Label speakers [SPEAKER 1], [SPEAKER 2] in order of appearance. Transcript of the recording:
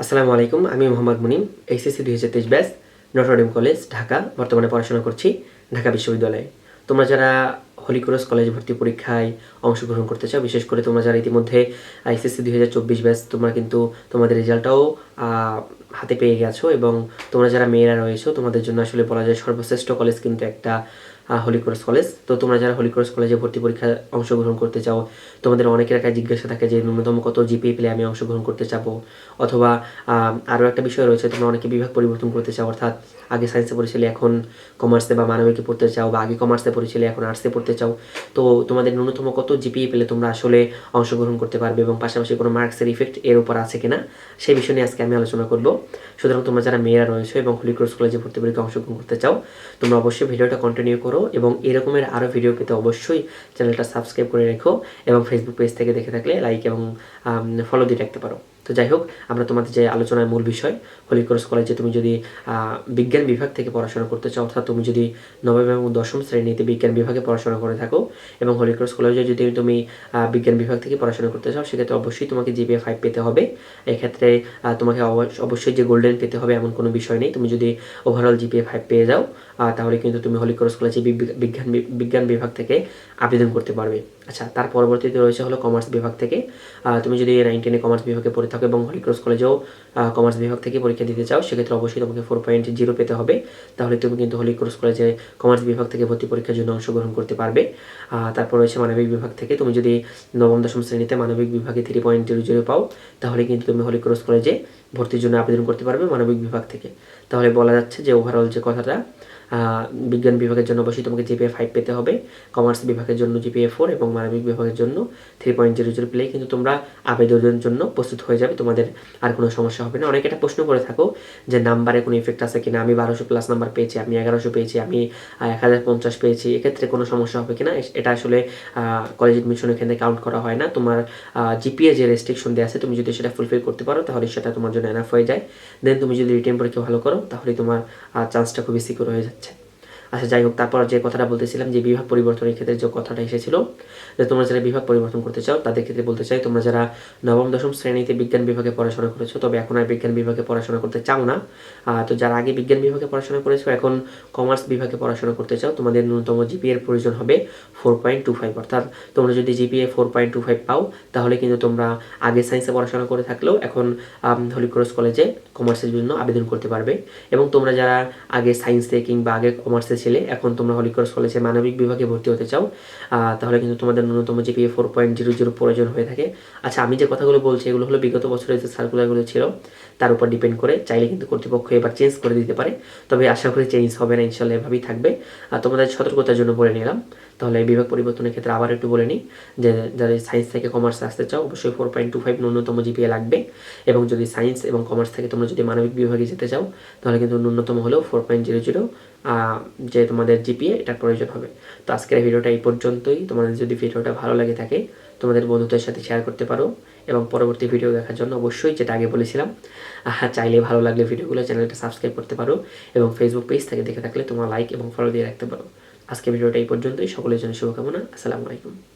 [SPEAKER 1] আসসালামু আলাইকুম, আমি মোহাম্মদ মুনিম এইচএসসি দুই হাজার তেইশ ব্যাস নটরডেম কলেজ ঢাকা। বর্তমানে পড়াশোনা করছি ঢাকা বিশ্ববিদ্যালয়ে। তোমরা যারা হলিক্রস কলেজ ভর্তি পরীক্ষায় অংশগ্রহণ করতে চাও, বিশেষ করে তোমরা যারা ইতিমধ্যে এইচএসসি দুই হাজার চব্বিশ ব্যাস তোমরা কিন্তু তোমাদের রেজাল্টটাও হাতে পেয়ে গেছো এবং তোমরা যারা মেয়েরা রয়েছো, তোমাদের জন্য আসলে বলা যায় সর্বশ্রেষ্ঠ কলেজ কিন্তু একটা হলিক্রস কলেজ তো তোমরা যারা হলিক্রস কলেজে ভর্তি পরীক্ষায় অংশগ্রহণ করতে চাও, তোমাদের অনেকের একটা জিজ্ঞাসা থাকে যে, ন্যূনতম কত জিপিএ পেলে আমি অংশগ্রহণ করতে চাবো? অথবা আরও একটা বিষয় রয়েছে, তোমরা অনেকে বিভাগ পরিবর্তন করতে চাও, অর্থাৎ আগে সায়েন্সে পড়েছিলে, এখন কমার্সে বা মানবিকে পড়তে চাও, বা আগে কমার্সে পড়েছিলে, এখন আর্টসে পড়তে চাও। তো তোমাদের ন্যূনতম কত জিপিএ পেলে তোমরা আসলে অংশগ্রহণ করতে পারবে এবং পাশাপাশি কোনো মার্কসের ইফেক্ট এর উপর আছে কিনা, সেই বিষয় নিয়ে আজকে আমি আলোচনা করব। সুতরাং তোমরা যারা মেয়েরা রয়েছে এবং হলিক্রস কলেজে ভর্তি পরীক্ষা অংশগ্রহণ করতে চাও, তোমরা অবশ্যই ভিডিওটা কন্টিনিউ করো এবং এরকমের আরও ভিডিও পেতে অবশ্যই চ্যানেলটা সাবস্ক্রাইব করে রেখো এবং ফেসবুক পেজ থেকে দেখে থাকলে লাইক এবং ফলো দিয়ে রাখতে পারো। তো যাই হোক, আমরা তোমাদের যে আলোচনার মূল বিষয় হলিক্রস কলেজে তুমি যদি বিজ্ঞান বিভাগ থেকে পড়াশোনা করতে চাও, অর্থাৎ তুমি যদি নবম এবং দশম শ্রেণীতে বিজ্ঞান বিভাগে পড়াশোনা করে থাকো এবং হলিক্রস কলেজে যদি তুমি বিজ্ঞান বিভাগ থেকে পড়াশোনা করতে চাও, সেক্ষেত্রে অবশ্যই তোমাকে জিপিএ ফাইভ পেতে হবে। এক্ষেত্রে তোমাকে অবশ্যই যে গোল্ডেন পেতে হবে এমন কোনো বিষয় নেই। তুমি যদি ওভারঅল জিপিএ ফাইভ পেয়ে যাও তাহলে কিন্তু তুমি হলিক্রস কলেজে বিজ্ঞান বিজ্ঞান বিভাগ থেকে আবেদন করতে পারবে। আচ্ছা তার পরবর্তীতে রয়েছে হলো কমার্স বিভাগ থেকে। তুমি যদি নাইন টেনে কমার্স বিভাগে পড়ে থাকো এবং হলিক্রস কলেজেও কমার্স বিভাগ থেকে পরীক্ষা দিতে চাও, সেক্ষেত্রে অবশ্যই তোমাকে ফোর পয়েন্ট জিরো পেতে হবে। তাহলে তুমি কিন্তু হলিক্রস কলেজে কমার্স বিভাগ থেকে ভর্তি পরীক্ষার জন্য অংশগ্রহণ করতে পারবে। তারপর রয়েছে মানবিক বিভাগ থেকে। তুমি যদি নবম, দশম শ্রেণীতে মানবিক বিভাগে থ্রি পয়েন্ট জিরো জিরো পাও, তাহলে কিন্তু তুমি হলিক্রস কলেজে ভর্তির জন্য আবেদন করতে পারবে মানবিক বিভাগ থেকে। তাহলে বলা যাচ্ছে যে ওভারঅল যে কথাটা বিজ্ঞান বিভাগের জন্য অবশ্যই তোমাকে জিপিএ ফাইভ পেতে হবে কমার্স বিভাগের জন্য জিপিএ ফোর এবং মানবিক বিভাগের জন্য থ্রি পয়েন্ট জিরো জিরো পেলেই কিন্তু তোমরা আবেদনের জন্য প্রস্তুত হয়ে যাবে, তোমাদের আর কোনো সমস্যা হবে না। অনেকে এটা প্রশ্ন করে থাকো যে নাম্বারে কোনো ইফেক্ট আছে কিনা? আমি বারোশো প্লাস নাম্বার পেয়েছি, আমি এগারোশো পেয়েছি, আমি এক হাজার পঞ্চাশ পেয়েছি, এক্ষেত্রে কোনো সমস্যা হবে কিনা? এটা আসলে কলেজ এডমিশন এখানে কাউন্ট করা হয় না। তোমার জিপিএ যে রেস্ট্রিকশন দেওয়া আছে, তুমি যদি সেটা ফুলফিল করতে পারো, তাহলে সেটা তোমার জন্য এনাফ হয়ে যায়। দেন তুমি যদি রিটেন পরীক্ষা ভালো করো, তাহলে তোমার চান্সটা খুবই সিকিউর হয়ে যাচ্ছে আচ্ছা যাই হোক, তারপর যে কথাটা বলতেছিলাম যে বিভাগ পরিবর্তনের ক্ষেত্রে যে কথাটা এসেছিল, যে তোমরা যারা বিভাগ পরিবর্তন করতে চাও, তাদের ক্ষেত্রে বলতে চাই, তোমরা যারা নবম, দশম শ্রেণীতে বিজ্ঞান বিভাগে পড়াশোনা করেছ, তবে এখন আর বিজ্ঞান বিভাগে পড়াশোনা করতে চাও না। তো যারা আগে বিজ্ঞান বিভাগে পড়াশোনা করেছ, এখন কমার্স বিভাগে পড়াশোনা করতে চাও, তোমাদের ন্যূনতম জিপিএর প্রয়োজন হবে ফোর পয়েন্ট টু ফাইভ অর্থাৎ তোমরা যদি GPA four point two five পাও, তাহলে কিন্তু তোমরা আগে সায়েন্সে পড়াশোনা করে থাকলেও এখন হলিক্রস কলেজে কমার্সের জন্য আবেদন করতে পারবে। এবং তোমরা যারা আগে সায়েন্সে কিংবা আগে কমার্সে ছিলে, এখন তোমরা হলিক্রস কলেজে মানবিক বিভাগে ভর্তি হতে চাও তাহলে কিন্তু তোমাদের ন্যূনতম GPA four point zero zero প্রয়োজন হয়ে থাকে। আচ্ছা আমি যে কথাগুলো বলছি, এগুলো হলো বিগত বছরের যে সার্কুলারগুলো ছিল, তার উপর ডিপেন্ড করে চাইলে কিন্তু কর্তৃপক্ষ এবার চেঞ্জ করে দিতে পারে। তবে আশা করি চেঞ্জ হবে না ইনশাল্লাহ এভাবেই থাকবে। আর তোমাদের সতর্কতার জন্য বলে নিলাম। তাহলে বিভাগ পরিবর্তনের ক্ষেত্রে আবার একটু বলে নিই, যে যাদের সায়েন্স থেকে কমার্স আসতে চাও, অবশ্যই ফোর পয়েন্ট টু ফাইভ ন্যূনতম জিপিএ লাগবে। এবং যদি সায়েন্স এবং কমার্স থেকে তোমরা যদি মানবিক বিভাগে যেতে চাও, তাহলে কিন্তু ন্যূনতম হলেও ফোর পয়েন্ট জিরো জিরো যে তোমাদের জিপিএ এটা প্রয়োজন হবে। তো আজকের ভিডিওটা এই পর্যন্তই। তোমাদের যদি ভিডিওটা ভালো লাগে থাকে, তোমাদের বন্ধুদের সাথে শেয়ার করতে পারো এবং পরবর্তী ভিডিও দেখার জন্য অবশ্যই যেটা আগে বলেছিলাম হ্যাঁ চাইলে ভালো লাগলে ভিডিওগুলো চ্যানেলটা সাবস্ক্রাইব করতে পারো এবং ফেসবুক পেজ থেকে দেখে থাকলে তোমার লাইক এবং ফলো দিয়ে রাখতে পারো। আজকের ভিডিওটা এই পর্যন্তই। সকলের জন্য শুভকামনা। আসসালামু আলাইকুম।